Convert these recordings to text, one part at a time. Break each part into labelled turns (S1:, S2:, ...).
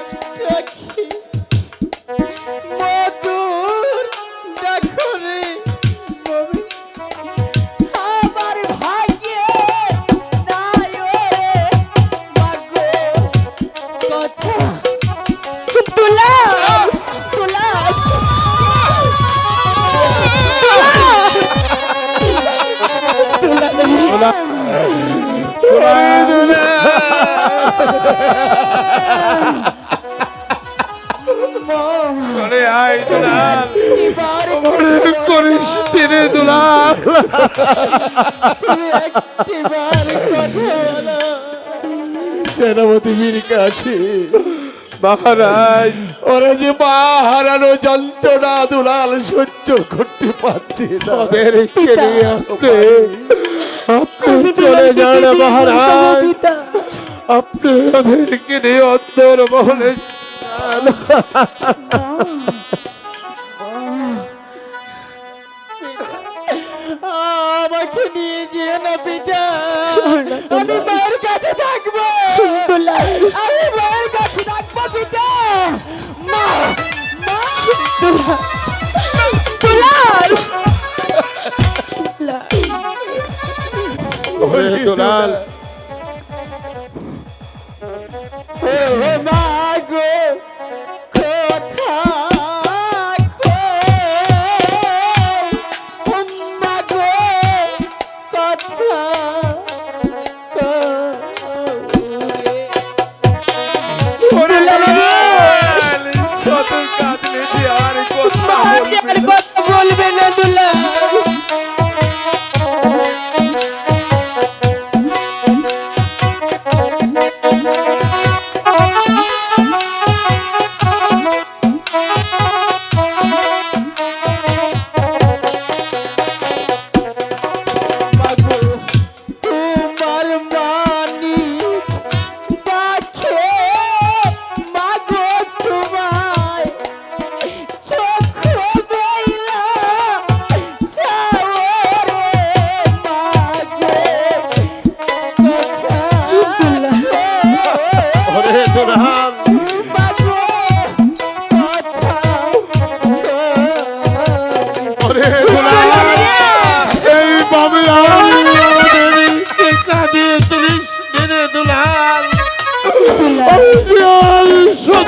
S1: কি মধুর ডাকো রে মমি
S2: আয় দুলাল। মনে করিস তীরে দুলাল।
S3: সেনাপতি বীর কাছে।
S2: মহারাজ।
S3: ওরা যে মা হারানো যন্ত্রণা দুলাল সহ্য করতে পারছে
S2: নিয়ে আপনি আপনি চলে যান মহারাজ। আপনি ওদেরকে নিয়ে অন্তর মহলে
S1: আমাকে নিয়ে যেও না পিতা। আমি মায়ের কাছে থাকব। আমি মায়ের কাছে থাকব পিতা। মা মা। দুলাল।
S2: দুলাল।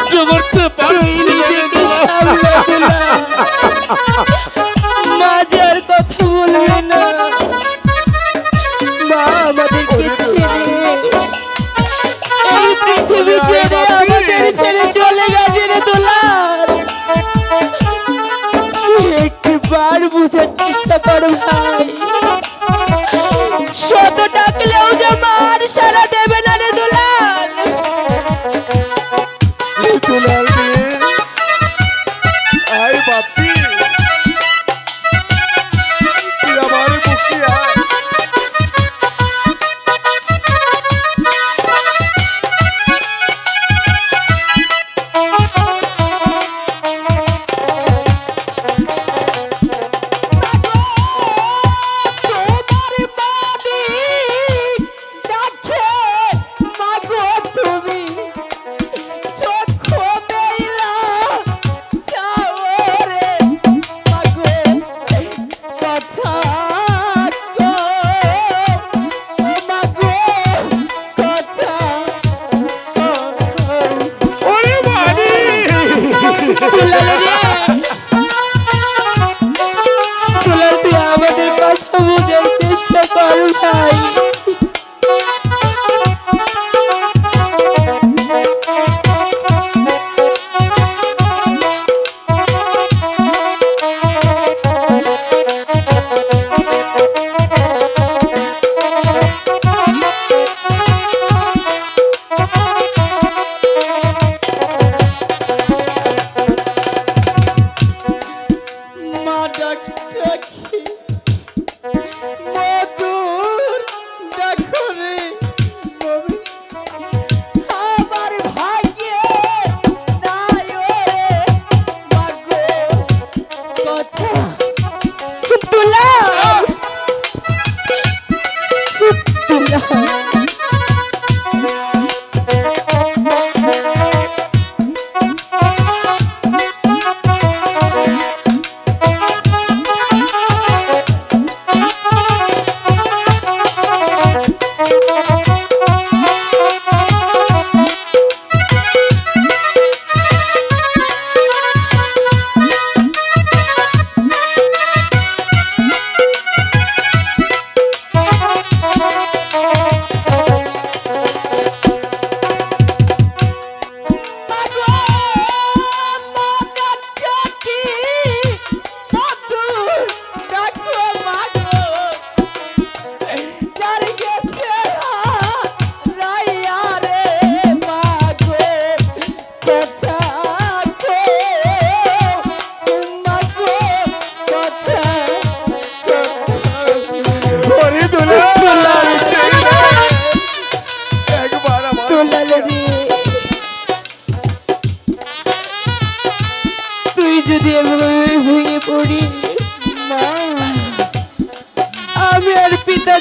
S2: করতে পারছি না রে দুলাল।
S1: মাজার কথা বলবে না। আমাদের ছেড়ে? চলে গেছে রে দোলার একবার বুঝার চেষ্টা করো ভাই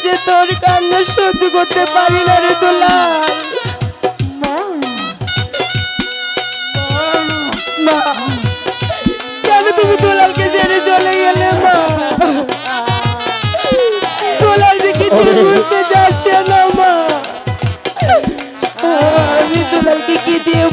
S1: যে তোর কান্না সহ্য করতে পারি না রে কেন তুমি চলে গেলে মা? দুলাল যে কিছু বুঝতে চাচ্ছে না মা। আমি দুলালকে কি দিয়ে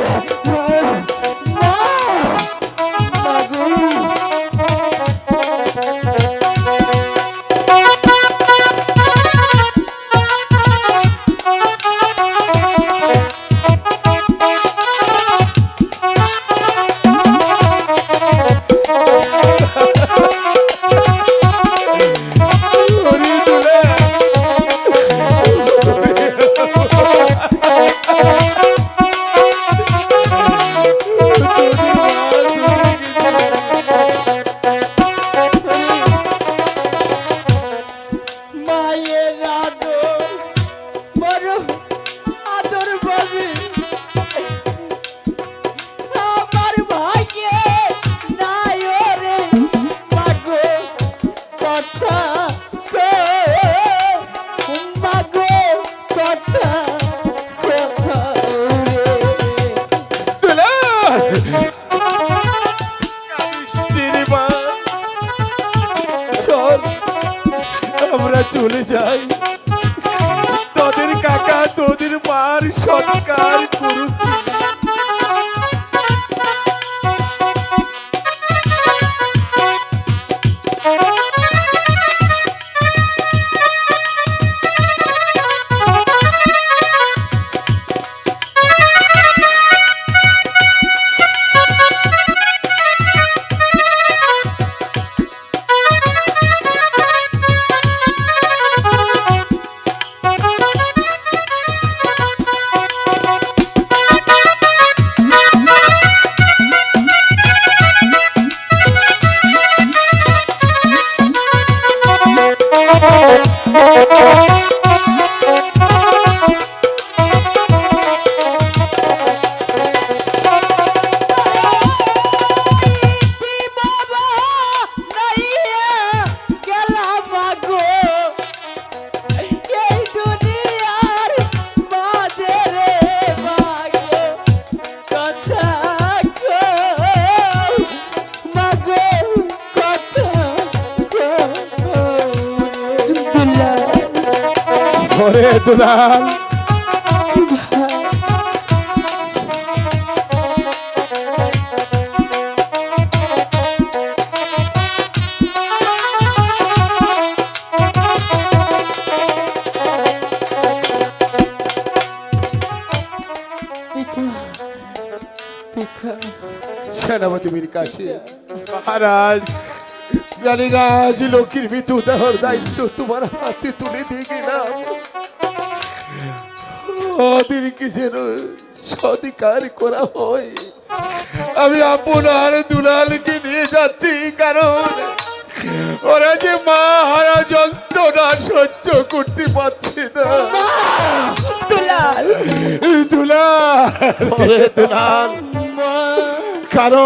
S1: মা
S3: চলে যায় তোদের কাকা তোদের মার সৎকার ওরে দুলাল। সেনাপতি মীর কাছে
S2: মহারাজ।
S3: জানি না আজ লক্ষ্মীর মৃত্যু দেওয়ার দায়িত্ব তোমার হাতে তুলে দিয়ে গেলাম ওদেরকে যেন সধিকার করা হয়। আমি আপনার দুলালকে নিয়ে যাচ্ছি কারণ ওরা যে মা হারা যন্ত্রণা সহ্য করতে পারছে না।
S1: দুলাল!
S3: দুলাল!
S2: দুলাল! কারও